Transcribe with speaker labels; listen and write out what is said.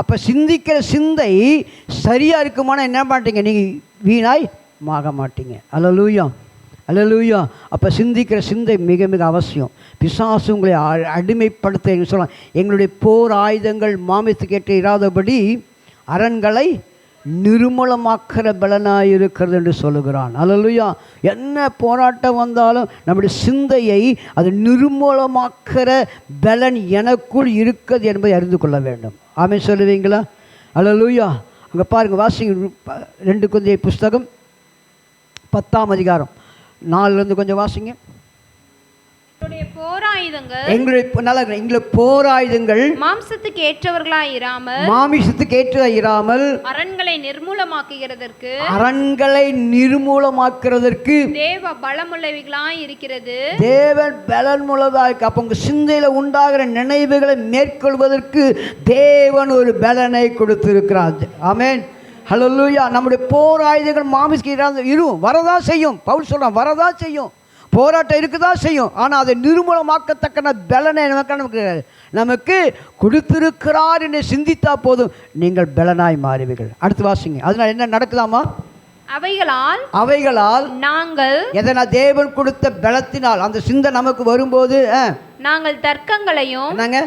Speaker 1: அப்போ சிந்திக்கிற சிந்தை சரியாக இருக்குமானா என்ன மாட்டீங்க நீங்கள் வீணாய் மாக மாட்டீங்க. அல்லலூயா அல்லலூயா அப்போ சிந்திக்கிற சிந்தை மிக மிக அவசியம். பிசாசு உங்களை அ- அடிமைப்படுத்த சொல்லலாம். எங்களுடைய போர் ஆயுதங்கள் மாமிசத்துக்கேற்ற இராதபடி அரண்களை நிர்மூலமாக்கிற பலனாக இருக்கிறது என்று சொல்லுகிறான். அல்லலுயா. என்ன போராட்டம் வந்தாலும் நம்முடைய சிந்தையை அது நிர்மூலமாக்கிற பலன் எனக்குள் இருக்கிறது என்பதை அறிந்து கொள்ள வேண்டும். ஆமே சொல்லுவீங்களா? அல்லலுயா. அங்கே பாருங்கள் வாசிங்க ரெண்டு குந்தைய புஸ்தகம் பத்தாம் அதிகாரம். நாலுலேருந்து கொஞ்சம் வாசிங்க.
Speaker 2: போராயுதங்கள்.
Speaker 1: எங்களுடைய நல்லா இருக்கு. எங்களுடைய போராயுதங்கள்
Speaker 2: மாம்சத்துக்கு ஏற்றவர்களாய் இராமல்
Speaker 1: மாமிசத்துக்கு ஏற்ற இராமல்
Speaker 2: அரண்களை நிர்மூலமாக்குகிறதற்கு
Speaker 1: அரண்களை நிர்மூலமாக்குறதற்கு
Speaker 2: தேவ பலமுள்ளவைகளாய் இருக்கிறது.
Speaker 1: தேவன் பலன் மூலதாக அப்போ உங்கள் சிந்தையில் உண்டாகிற நினைவுகளை மேற்கொள்வதற்கு தேவன் ஒரு பலனை கொடுத்திருக்கிறார். ஆமென். ஹalleluya நம்முடைய போர் ஆயுதங்கள் மாமிஸ்க்கு இரும் வரதான் செய்யும். பவுல் சொல்கிறான் வரதான் செய்யும். போராட்டம் இருக்குதான் செய்யும். ஆனால் அதை நிர்மூலமாக்கத்தக்கன பலனை நமக்கு நமக்கு நமக்கு கொடுத்திருக்கிறார் என்று சிந்தித்தா போதும். நீங்கள் பலனாய் மாறுவீர்கள். அடுத்து வாசிங்க. அதனால் என்ன நடக்குதாமா
Speaker 2: அவைகளால்
Speaker 1: அவைகளால்
Speaker 2: நாங்கள்
Speaker 1: எதனா தேவன் கொடுத்த பலத்தினால் அந்த சிந்தை நமக்கு வரும்போது
Speaker 2: நாங்கள் தர்க்கங்களையும்
Speaker 1: என்னங்க?